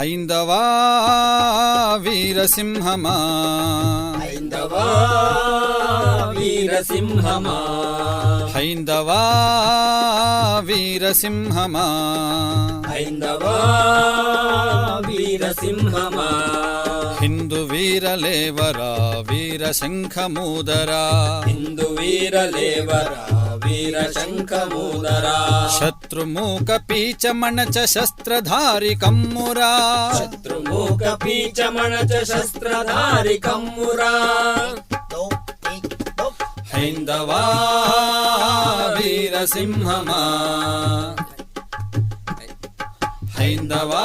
హైందవా వీరసింహమా. హైందవా వీరసింహమా. హైందవా వీరసింహమా. హైందవా వీరసింహమా. వీరలేవరా? వీరశంఖమూదరా? హిందు వీరలేవరా? వీర శంఖమూదరా శత్రుమూక పీచమణచ శస్త్రధారి కమ్మురా? శత్రుమూక పీచమణచ శస్త్రధారి కమ్మురా? హైందవా వీరసింహమా? హైందవా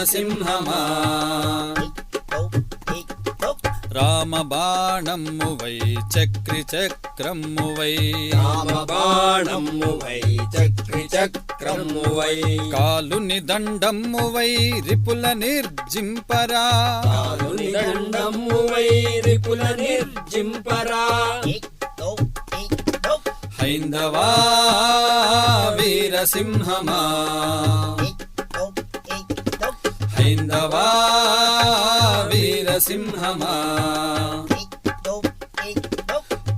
వీరసింహమా రామబాణమ్మువై చక్రి చక్రమ్మువై రామబాణమ్మువై చక్రి చక్రమ్మువై కాలుని దండమ్మువై రిపుల నిర్జింపరా. కాలుని దండమ్మువై రిపుల నిర్జింపరా. హైందవా వీరసింహమా. హైందవా వీరసింహమా?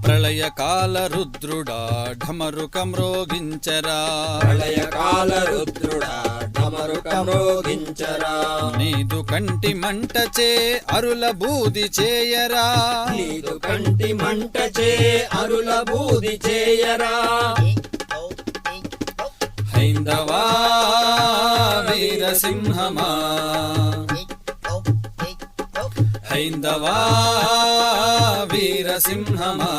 ప్రళయకాల రుద్రుడా ఢమరుక మ్రోగించరా ప్రళయకాల రుద్రుడా డమరుక మ్రోగించరా నీదు కంటి మంటచే అరుల బూది చేయరా? నీదు కంటి మంటచే అరుల బూది చేయరా? హైందవా వీరసింహమా? హైందవా వీరసింహమా?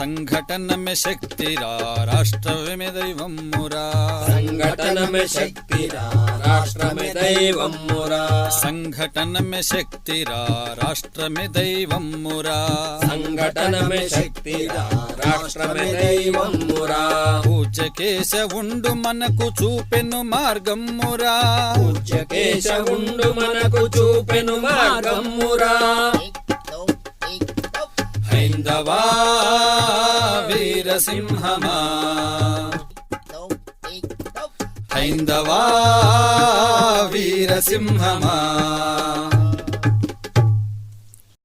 సంఘటనమే శక్తిరా రాష్ట్రమే దైవమ్మురా. సంఘటనమే శక్తిరా రాష్ట్రమే దైవమ్మురా. సంఘటనమే శక్తిరా రాష్ట్రమే దైవమ్మురా. సంఘటనమే శక్తిరా రాష్ట్రమే దైవమ్మురా. పూజ కేశవుండు మనకు చూపెను మార్గమ్మురా. పూజ్య కేశవుండు మనకు చూపెను మార్గమ్మురా. హైందవా వీరసింహమా? హైందవా వీరసింహమా?